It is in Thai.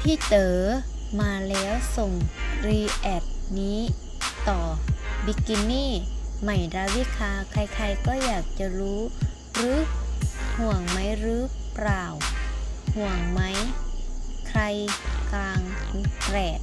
พี่เต๋อมาแล้วส่งรีแอดนี้ต่อบิกินี่ใหม่ดาวิคา ใครๆก็อยากจะรู้หรือห่วงไหมหรือเปล่า ห่วงไหม ใครกลางแกรด